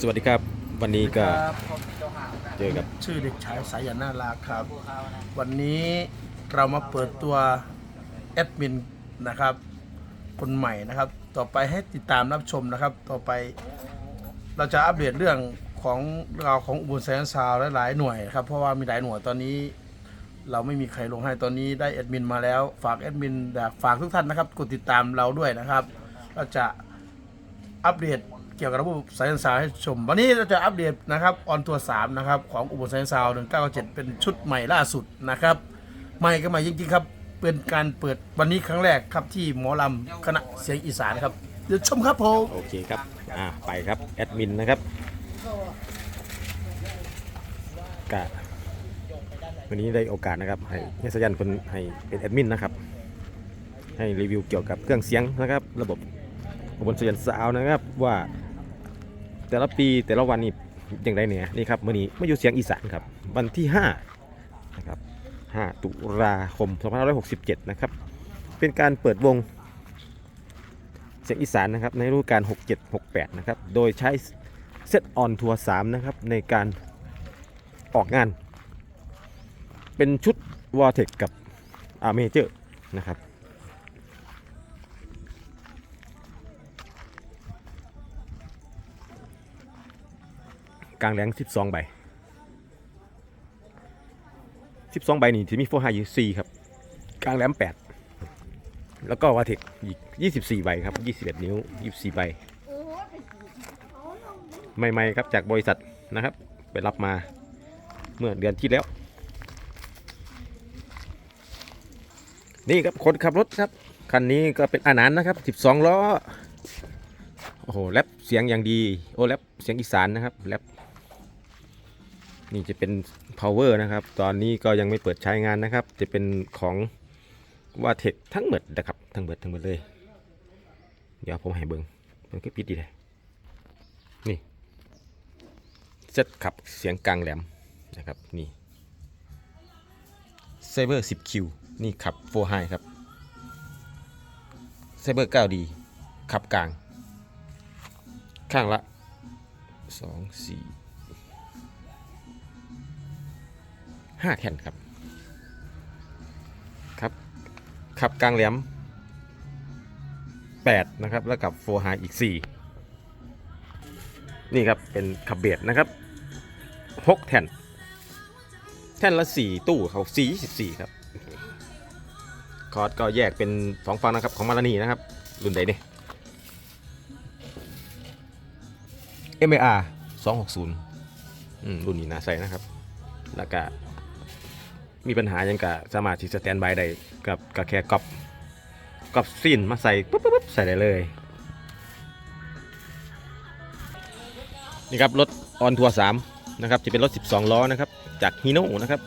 สวัสดีครับ วันนี้ก็เจอกับชื่อเด็กชายสายันนาราครับ วันนี้เรามาเปิดตัวแอดมินนะครับ คนใหม่นะครับ ต่อไปให้ติดตามรับชมนะครับ ต่อไปเราจะอัปเดตเรื่องของเราวของอุบลแสนซาวและหลายหน่วยนะครับ เพราะว่ามีหลายหน่วยตอนนี้ เราไม่มีใครลงให้ตอนนี้ได้แอดมินมาแล้ว ฝากแอดมินฝากทุกท่านนะครับกดติดตามเราด้วยนะครับ เราจะอัปเดต เกี่ยวกับระบบสายสาวให้ชม วันนี้เราจะอัปเดตนะครับออนทัวร์3นะครับของอุบลสายสาว1997 เป็นชุดใหม่ล่าสุดนะครับใหม่ก็ใหม่จริงๆครับ เป็นการเปิดวันนี้ครั้งแรกครับที่หมอลำคณะเสียงอีสานครับเดี๋ยวชมครับผมโอเคครับอ่าไปครับแอดมินนะครับกะวันนี้ได้โอกาสนะครับให้เฮสยันคนให้เป็นแอดมินนะครับให้รีวิวเกี่ยวกับเครื่องเสียงนะครับ ระบบอุบลสยันสาวนะครับว่า แต่ละปีแต่ละวันนี่อย่างไรเนี่ยนี่ครับมื่อนี้มาอยู่เสียงอีสานครับวันที่5นะครับ5ตุลาคม2567 นะครับ เป็นการเปิดวงเสียงอีสานนะครับในฤดูกาล6768 นะครับ โดยใช้เซตออนทัวร์3นะครับในการออกงาน เป็นชุดวอ r เทคกับอาเมเจอร์นะครับางแหลง12ใบ12ใบนี่ที่มีโฟร์ไฮอยู่4ครับกลางแหลม8แล้วก็วาเทคอีก24ใบครับ21นิ้ว24ใบใหม่ๆครับจากบริษัทนะครับ ไปรับมาเมื่อเดือนที่แล้ว นี่ครับคนขับรถครับ คันนี้ก็เป็นอานานนะครับ12ล้อ โอ้โหแรปเสียงอย่างดี โอ้แรปเสียงอีสานนะครับแรป นี่จะเป็น power นะครับ ตอนนี้ก็ยังไม่เปิดใช้งานนะครับ จะเป็นของว่าเทคทั้งหมดนะครับ ทั้งหมดทั้งหมดเลย เดี๋ยวผมให้เบิงมันก็ปิดดีเลยนี่เซตขับเสียงกลางแหลมนะครับนี่ไซเบอร์ 10Q นี่ขับโฟไฮครับไซเบอร์ 9D ขับกลาง ข้างละ 2 4 5แท่นครับ ครับขับกลางแหลม8นะครับ แล้วกับโฟร์ไฮอีก4นี่ครับ เป็นขับเบียดนะครับ6แท่น แท่นละ4ตู้เขา4 24ครับ คอร์ดก็แยกเป็น2ฝั่งนะครับ ของมารานีนะครับ รุ่นใดเนี่ย MAR 260 อืม รุ่นนี้น่าใส่นะครับ แล้วก็ มีปัญหายังกะสามารถที่สแตนบายได้กับกับแค่กรอบกรอบสิ้นมาใส่ปุ๊บปุ๊บปุ๊บใส่ได้เลย นี่ครับรถออนทัวร์3นะครับจะเป็นรถ 12 ล้อนะครับ จากฮีโน่นะครับ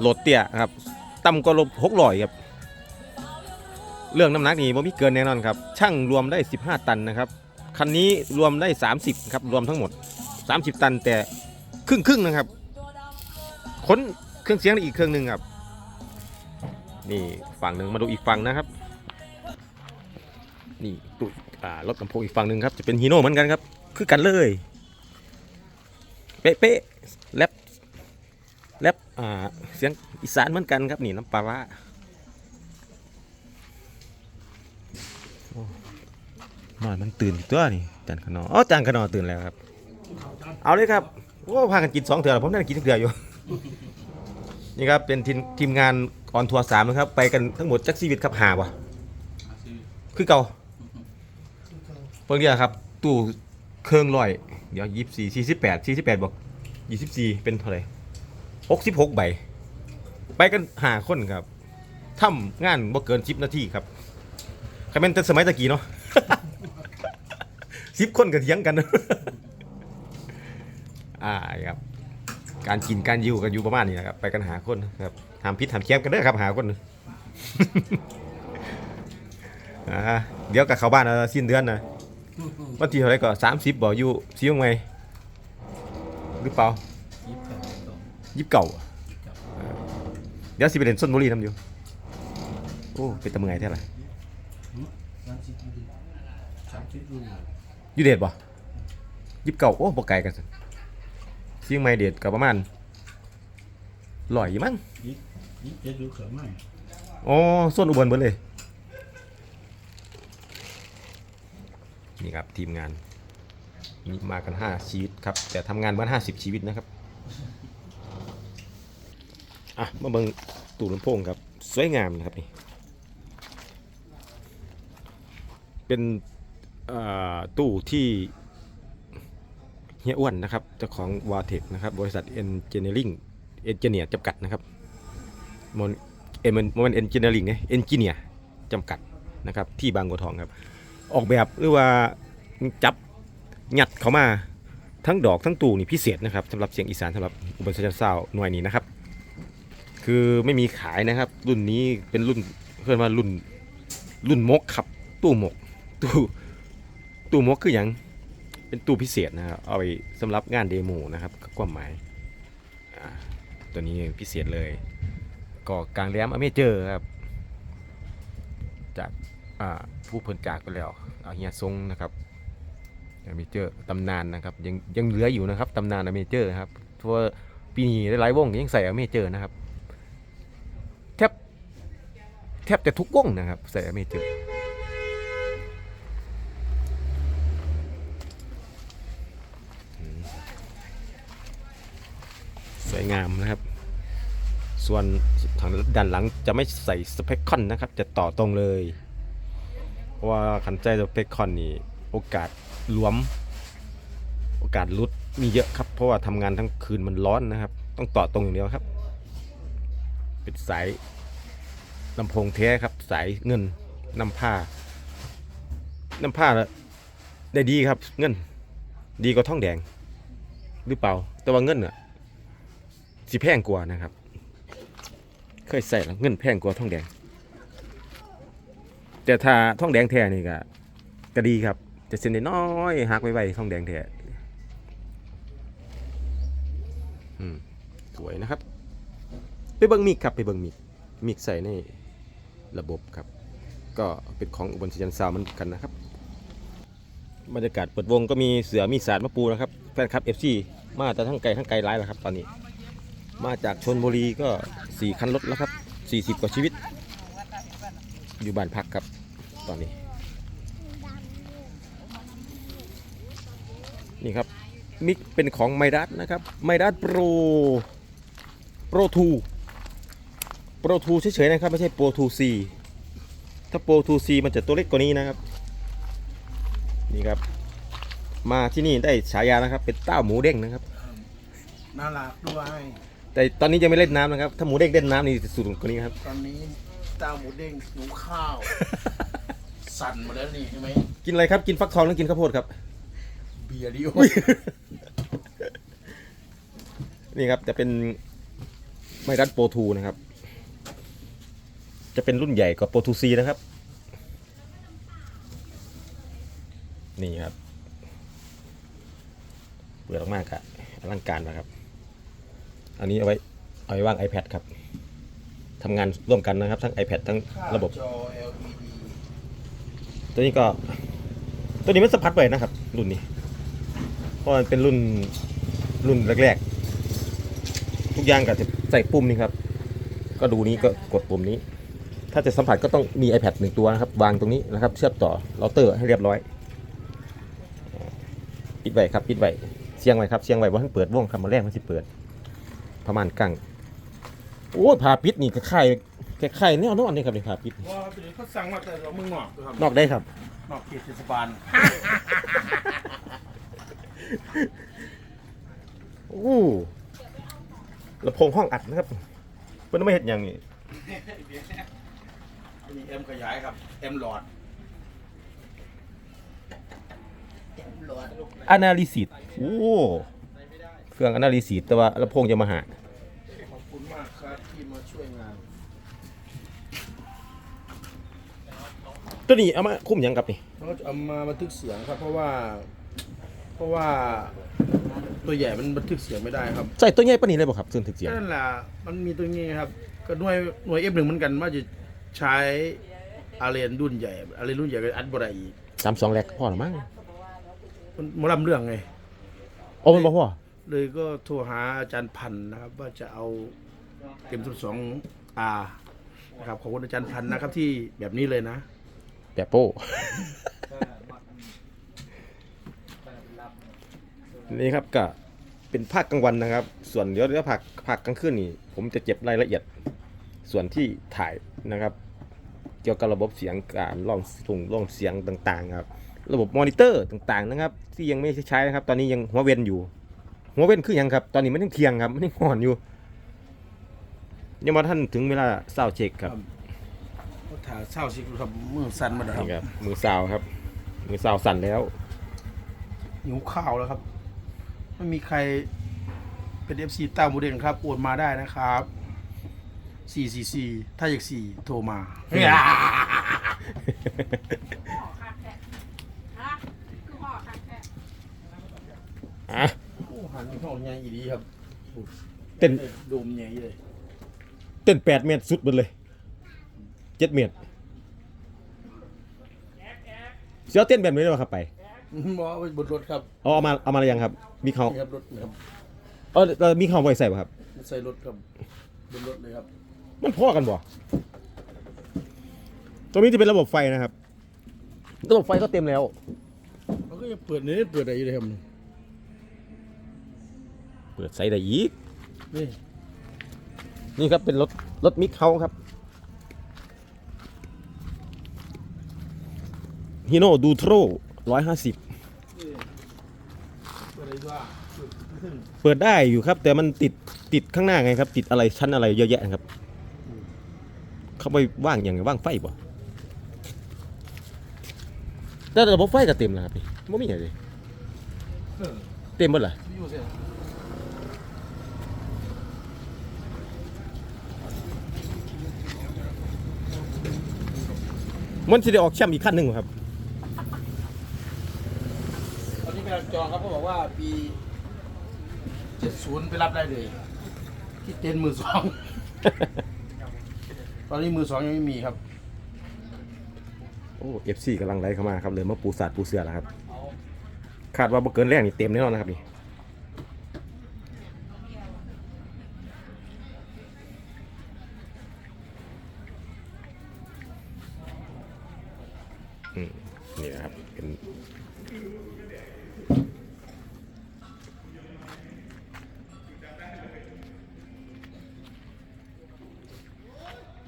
โหลดเตี้ยครับต่ำกว่าลบ600ครับ เรื่องน้ำหนักนี่บ่มีเกินแน่นอนครับช่างรวมได้ 15 ตันนะครับคันนี้รวมได้ 30 ครับ รวมทั้งหมด 30 ตันแต่ครึ่งครึ่งนะครับขน เครื่องเสียงอีกเครื่องหนึ่งครับ นี่ฝั่งหนึ่งมาดูอีกฝั่งนะครับ นี่ตุอ่ารถลำโพงอีกฝั่งหนึ่งครับจะเป็นฮีโน่เหมือนกันครับ คือกันเลยเป๊ะๆแรปแรปอ่าเสียงอีสานเหมือนกันครับนี่น้ำปลาร้อนอนมันตื่นตัวนี่จานขนออ๋อจานขนอตื่นแล้วครับ เอาเลยครับโอ้พากันกินสองเถื่อผมได้กินเถื่ออยู่ นี่ครับเป็นทีมทีมงานออนทัวร์สามนะครับ ไปกันทั้งหมดจักซีวิตครับหาบ่คือเก่าเพิ่งเดียวครับ ตู้เครื่องลอย เดี๋ยวยี่สี่สี่สิบแปดสี่สิบแปดบอกยี่สิบสี่เป็นเท่าไหร่หกสิบหกใบ ไปกันหาคนครับทำงานบ่เกินสิบนาทีครับใครเป็นแต่สมัยตะกี้เนาะสิบคนกันเถียงกัน อ่าครับ การกินการอยู่กันอยู่ประมาณนี้นะครับไปกันหาคนครับหามพิษหามเคียมกันเด้อครับหาคนเดี๋ยวกับเขาบ้านเอาสิ้นเดือนนะวันที่เท่าไรก็สามสิบบอกอยู่ซีงไหมหรือเปล่ายิบเก่าเดี๋ยวสิไปเล่นส้นบุรีทำอยู่โอ้เป็นตะเมื่อยแท้เลยอยู่เดชบ่ยิบเก่าโอ้บ่ไกลกันซั่น เชียงใหม่เด็ดก็ประมาณร้อยอยู่มั้งนี่จะดูเขือไหมอ๋อส่วนอุบลเบิดเลย นี่ครับทีมงานมีมากัน5ชีวิตครับ แต่ทำงานบ้าน50ชีวิตนะครับ อะมาเบิ่งตู้ลำโพงครับ สวยงามนะครับนี่ เป็นอ่าตู้ที่ เฮียอ้วนนะครับเจ้าของวาเทคนะครับบริษัทเอนเจเน r ริงเอนจิเนียร์จำกัดนะครับมนเอ็นมันมันเอนจิเนียริงไงเอนจิเนียร์จำกัดนะครับที่บางบัวทองครับ ออกแบบหรือว่าจับงัดเขามาทั้งดอกทั้งตูนี่พิเศษนะครับสำหรับเสียงอีสานสำหรับอุบลสัญญาณซาวหน่วยนี้นะครับ คือไม่มีขายนะครับ รุ่นนี้เป็นรุ่นเพื่อนว่ารุ่นรุ่นมกครับตู้มกตู้ตู้มกคืออย่าง เป็นตู้พิเศษนะครับ เอาไปสำหรับงานเดโมนะครับก็ความหมายตัวนี้พิเศษเลยก็กลางแหลมอเมเจอร์ครับ จากผู้เพิ่นจากไปแล้วเอาเฮียทรงนะครับอเมเจอร์ตำนานนะครับยังยังเหลืออยู่นะครับตำนานอเมเจอร์ครับเพราะว่าปีนี้หลายวงยังใส่อเมเจอร์นะครับ แทบแทบจะทุกวงนะครับ ใส่อเมเจอร์ วยงามนะครับ ส่วนทางด้านหลังจะไม่ใส่สเปคคอนนะครับ จะต่อตรงเลย เพราะว่าคันใจสเปคคอนนี่โอกาสหลวม โอกาสลุดมีเยอะครับ เพราะว่าทำงานทั้งคืนมันร้อนนะครับ ต้องต่อตรงอย่างเดียวครับ เป็นสายลำโพงแท้ครับ สายเงินนำผ้านำผ้าได้ดีครับ เงิน ดีกว่าท่องแดง หรือเปล่า แต่ว่าเงินอะ สิแพงกว่านะครับ เคยใส่แล้วเงินแพงกว่าทองแดง แต่ถ้าทองแดงแท้นี่ก็ก็ดีครับ จะเส้นน้อยหักไวๆทองแดงแท้อืมสวยนะครับ ไปเบิ่งมิกครับไปเบิ่งมิกมิกใส่ในระบบครับ ก็เป็นของอุบลศรีจันทร์ซาวมือนกันนะครับบรรยากาศเปิดวงก็มีเสือมีสารมะปูนะครับแฟนคลับ FC มาแต่ทั้งไกลทั้งไกลไลายแล้วครับตอนนี้ มาจากชนบุรีก็4คันรถแล้วครับ40กว่าชีวิต อยู่บ้านพักครับตอนนี้ นี่ครับ มิกเป็นของไมดัสนะครับไมดัสโปรโปรทูโปรทูเฉยๆนะครับ ไม่ใช่โปรทูซีถ้าโปรทูซีมันจะตัวเล็กกว่านี้นะครับ นี่ครับ มาที่นี่ได้ฉายานะครับ เป็นเต้าหมูเด้งนะครับน่ารักด้วย แต่ตอนนี้ยังไม่เล่นน้ำนะครับ ถ้าหมูเด้งเล่นน้ำนี่สุดกว่านี้ครับ ตอนนี้เต้าหมูเด้งหิวข้าว สั่นหมาแล้วนี่ใช่ไหมกินอะไรครับ กินฟักทองหรือกินข้าวโพดครับ เบียร์ดิโอนี่ครับจะเป็นไมรัดโปรทูนะครับ จะเป็นรุ่นใหญ่กว่าโปรทูซีนะครับ นี่ครับเปิดออกมากอะอลังการนะครับ อันนี้เอาไว้เอาไว้วาง iPad ครับทำงานร่วมกันนะครับ ทั้ง iPad ทั้งระบบ ตัวนี้ก็ ตัวนี้มันสะพัดไปนะครับ รุ่นนี้ เพราะมันเป็นรุ่นรุ่นแรกๆ ทุกอย่างก็จะใส่ปุ่มนี้ครับ ก็ดูนี้ก็กดปุ่มนี้ ถ้าจะสัมผัสก็ต้องมี iPad หนึ่งตัวนะครับ วางตรงนี้นะครับ เชื่อมต่อเราเตอร์ให้เรียบร้อย ปิดไว้ครับ ปิดไว้เสียงไว้ครับ เสียงไว้ว่าท่านเปิดวงครับมาแรกมันสิเปิด ประมาณกังโอ้ยผ่าปิดนี่คล้ายๆคล้ายๆแนวนอนนี่ครับนี่ผ่าปิดว่าเดี๋ยวเขาสั่งมาแต่เราเมืองนอกด้วยครับนอกได้ครับ นอกเขตเทศบาลโอ้ลำโพงห้องอัดนะครับเพิ่นไม่เห็นอย่างนี้มีเอ็มขยายครับเอ็มหลอดเอ็มหลอดอนาลิซิตโอ้ เครื่องอนาลิซิตแต่ว่าลำโพงจะมาหาขอบคุณมากครับที่มาช่วยงานตัวนี้เอามาคุ้มหยังกับนี่เราก็จะเอามาบันทึกเสียงครับ เพราะว่า เพราะว่าตัวใหญ่มันบันทึกเสียงไม่ได้ครับใส่ตัวใหญ่ปานนี้เลยบ่ครับซึ่งถึกเสียงนั่นแหละมันมีตัวนี้ครับ ก็หน่วยหน่วยเอฟหนึ่งเหมือนกันว่าจะใช้อาเรนรุ่นใหญ่อาเรนรุ่นใหญ่ก็อัดบ่ได้อีกสามสองแลกพอหรือมั้งมันหมอลำเรื่องไงโอ้มันบ่พอ เลยก็โทรหาอาจารย์พันธ์นะครับ ว่าจะเอาเต็มทุนสองอานะครับขอบคุณอาจารย์พันธ์นะครับที่แบบนี้เลยนะแบบโป้ นี่ครับก็เป็นภาคกลางวันนะครับ ส่วนเดี๋ยวเดี๋ยวภาคภาคกลางคืนนี่ ผมจะเก็บรายละเอียด ส่วนที่ถ่ายนะครับ เกี่ยวกับระบบเสียงการล่องส่งล่องเสียงต่างๆ ครับ ระบบมอนิเตอร์ต่างๆนะครับ ที่ยังไม่ได้ใช้นะครับ ตอนนี้ยังหัวเวียนอยู่ หัวเวียนคือหยังครับ ตอนนี้มันยังเทียงครับ มันยังห่อนอยู่ ยังมาท่านถึงเวลาเศร้าเช็คครับก็ถ่ายเศร้าสิครับมือสั่นมาแล้วครับนี่ครับ มือซาวครับมือซาวสั่นแล้ว หิวข้าวแล้วครับ ไม่มีใครเป็นเอฟซีเต้าหมูเด้งครับโอนมาได้นะครับสี่สี่สี่ถ้าอยากสี่โทรมา อะ โอ้หันเข้าใหญ่อีดีครับ เต้นโดมใหญ่เลยเต้นแปดเมตรสุดหมดเลยเจ็ดเมตรเสียวเต้นแบบนี้เลยครับไปบอกว่าบนรถครับเอาเอามาเอามาอะไรยังครับ มีเขานี่ครับรถนี่ครับเออเออมีเขาไว้ใส่ป่ะครับ ใส่รถครับบนรถเลยครับ มันพ่อกันบ่ตรงนี้จะเป็นระบบไฟนะครับ ระบบไฟก็เต็มแล้วเขาก็ยังเปิดนี่เปิดอะไรอยู่เลยครับ เปิดใส่ได้อีกนี่นี่ครับเป็นรถรถมิกเขาครับฮีโน่ดูโทรร้อยห้าสิบเปิดอะไรด้วยเปิดได้อยู่ครับ แต่มันติดติดข้างหน้าไงครับ ติดอะไรชั้นอะไรเยอะแยะครับ เขาไปว่างอย่างไงว่างไฟบ่แต่ระบบไฟก็เต็มแล้วครับนี่ไม่มีอะไรเลยเต็มหมดเหรอ วิวเสีย มันจะได้ออกแชมป์อีกขั้นหนึ่งเหรอครับ ตอนนี้กำลังจองครับเขาบอกว่าปีเจ็ดศูนย์ไปรับได้เลย ที่เต็นท์มือสอง ตอนนี้มือสองยังไม่มีครับโอ้เอฟซีกำลังไล่เข้ามาครับเลยมาปูสัตว์ปูเสือแล้วครับ คาดว่าบ่เกินแรกนี่เต็มแน่นอนนะครับนี่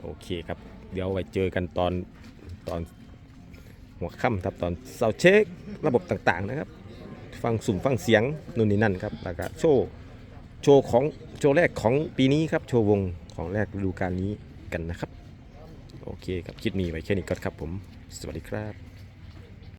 โอเคครับ เดี๋ยวไว้เจอกันตอนตอนหัวค่ำครับตอนเซาเช็คระบบต่างๆนะครับ ฟังสุ่มฟังเสียงนู่นนี่นั่นครับแล้วก็โชว์โชว์ของโชว์แรกของปีนี้ครับโชว์วงของแรกฤดูกาลนี้กันนะครับ โอเคครับคลิปนี้ไว้แค่นี้ก่อนครับผม สวัสดีครับ